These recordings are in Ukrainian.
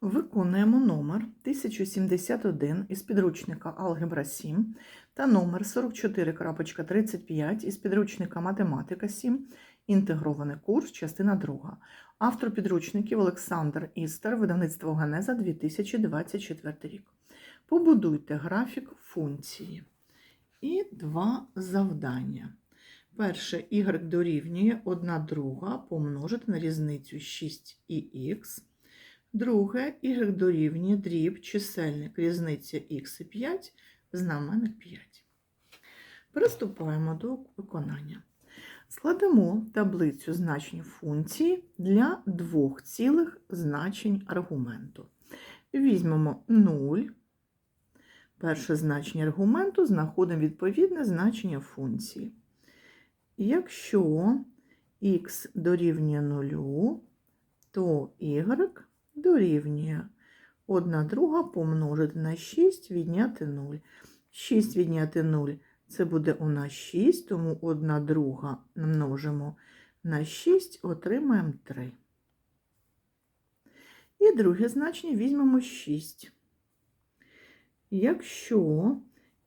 Виконуємо номер 1071 із підручника Алгебра 7 та номер 44.35 із підручника Математика 7. Інтегрований курс, частина 2. Автор підручників Олександр Істер, видавництво Генеза 2024 рік. Побудуйте графік функції. І два завдання. Перше y дорівнює 1 друга помножити на різницю 6 і х. Друге y дорівнює дріб чисельник різниця х і 5, знаменник 5. Приступаємо до виконання. Складемо таблицю значень функції для двох цілих значень аргументу. Візьмемо 0. Перше значення аргументу знаходимо відповідне значення функції. Якщо х дорівнює 0, то y дорівнює 1 друга помножити на 6 відняти 0. 6 відняти 0 це буде у нас 6, тому 1 друга множимо на 6, отримаємо 3. І друге значення візьмемо 6. Якщо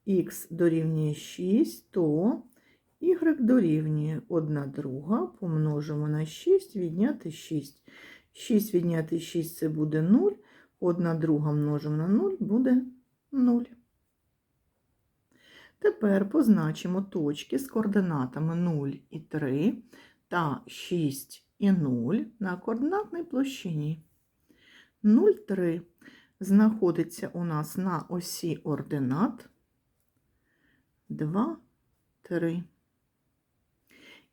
х дорівнює 6, то y дорівнює 1 друга помножимо на 6, відняти 6. 6 відняти 6 це буде 0, 1 друга множимо на 0 буде 0. Тепер позначимо точки з координатами 0 і 3 та 6 і 0 на координатній площині. 0, 3 знаходиться у нас на осі ординат 2, 3.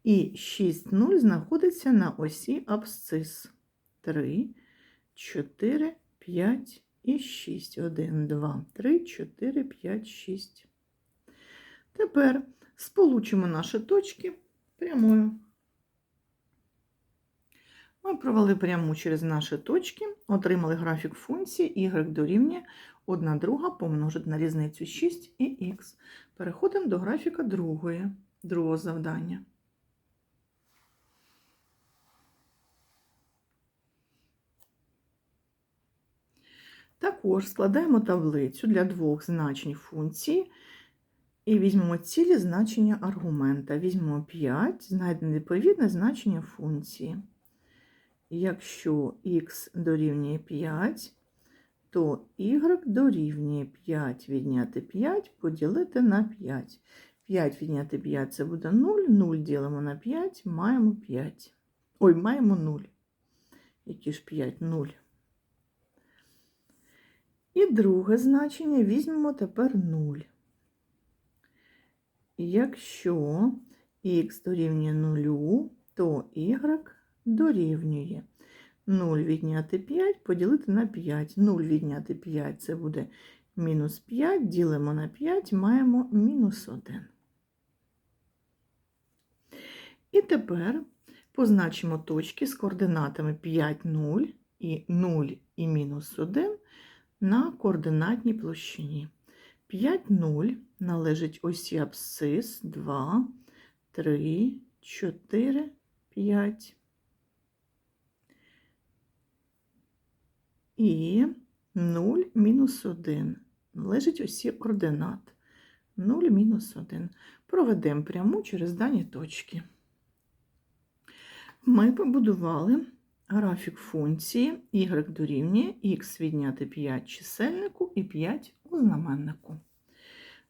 І 6, 0 знаходиться на осі абсцис 3, 4, 5 і 6. 1, 2, 3, 4, 5, 6. Тепер сполучимо наші точки прямою. Ми провели пряму через наші точки, отримали графік функції y дорівнює 1 друга помножити на різницю 6 і х. Переходимо до графіка другої, другого завдання. Також складаємо таблицю для двох значень функції і візьмемо цілі значення аргумента. Візьмемо 5, знайдемо відповідне значення функції. Якщо х дорівнює 5, то y дорівнює 5 відняти 5 поділити на 5. 5 відняти 5 це буде 0, 0 ділимо на 5, маємо 5. Ой, маємо 0. Які ж 5? 0. І друге значення візьмемо тепер 0. Якщо х дорівнює 0, то y дорівнює 0 відняти 5 поділити на 5. 0 відняти 5 це буде мінус 5, ділимо на 5, маємо мінус 1. І тепер позначимо точки з координатами 5, 0 і 0 і мінус 1 на координатній площині. 5, 0 належить осі абсцис 2, 3, 4, 5. І 0 мінус 1 належить осі координат. 0 мінус 1. Проведемо пряму через дані точки. Ми побудували графік функції y дорівнює х відняти 5 чисельнику і 5 у знаменнику.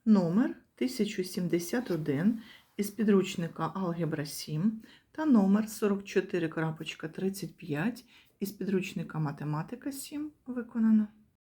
Номер 1071 із підручника Алгебра 7 та номер 44.35 із підручника Математика 7 виконано.